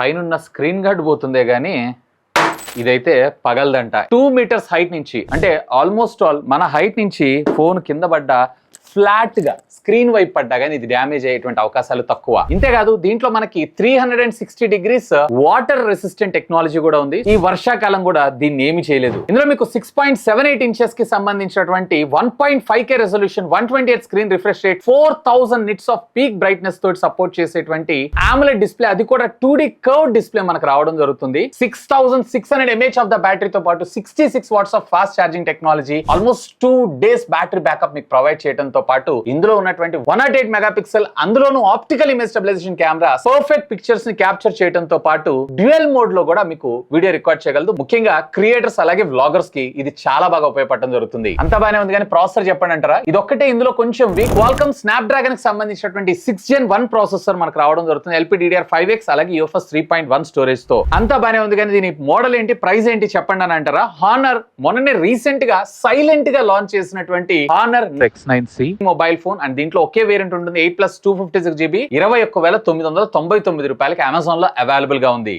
పైనున్న screen guard పోతుందే గానీ ఇదైతే పగలదంట. టూ మీటర్స్ హైట్ నుంచి అంటే ఆల్మోస్ట్ ఆల్ మన హైట్ నుంచి ఫోన్ కింద పడ్డ ఫ్లాట్గా స్క్రీన్ వైపు పడ్డా కానీ ఇది డ్యామేజ్ అయ్యేటువంటి అవకాశాలు తక్కువ. ఇంతేకాదు దీంట్లో మనకి three hundred and sixty degrees water resistant technology కూడా ఉంది. ఈ వర్షాకాలం కూడా దీన్ని ఏమి చేయలేదు. ఇందులో మీకు సిక్స్ పాయింట్ సెవెన్ ఎయిట్ ఇంచెస్కి సంబంధించినటువంటి one point five K resolution one twenty eight screen refresh rate four thousand nits of peak brightness తోటి సపోర్ట్ చేసేటువంటి ఆమ్లెట్ డిస్ప్లే అది కూడా టూ డి కర్వ్ డిస్ప్లే మనకు రావడం జరుగుతుంది. Six thousand six hundred mAh of the బ్యాటరీతో పాటు sixty six watts of fast charging technology almost two days battery backup మీకు provide చేయడంతో పాటు ఇందులో ఉన్నటువంటి one not eight megapixel అందులోనూ optical image stabilisation camera perfect పిక్చర్స్ని capture చేయడంతో పాటు dual మోడ్లో కూడా మీకు వీడియో రికార్డ్ చేయగలదు. ముఖ్యంగా క్రియేటర్స్ అలాగే వ్లాగర్స్కి ఇది చాలా బాగా ఉపయోగపడడం జరుగుతుంది. అంత బాగానే ఉంది కానీ ప్రాసెసర్ చెప్పండి అంటారా? ఇది ఒక్కటే ఇందులో కొంచెం వీక్ వాల్కమ్ స్నాప్ డ్రాగన్కి సంబంధించినటువంటి సిక్స్ జెన్ వన్ ప్రాసెసర్ మనకు రావడం జరుగుతుంది. ఎల్పీడీఆర్ ఫైవ్ ఎక్స్ అలాగే యూఎఫ్ఎస్ త్రీ పాయింట్ వన్ స్టోరేజ్తో. అంతా బాగానే ఉంది కానీ దీని మోడల్ ఏంటి ప్రైస్ ఏంటి చెప్పండి అని అంటారా? హానర్ మొన్ననే రీసెంట్గా సైలెంట్గా లాంచ్ చేసినటువంటి Honor X nine C mobile phone and దీంట్లో ఒకే వేరియంట్ ఉంటుంది. Eight plus two fifty six GB ఇరవై ఒక్క వేల తొమ్మిది వందల తొంభై తొమ్మిది రూపాయలకి అమెజాన్లో అవైలబుల్గా ఉంది.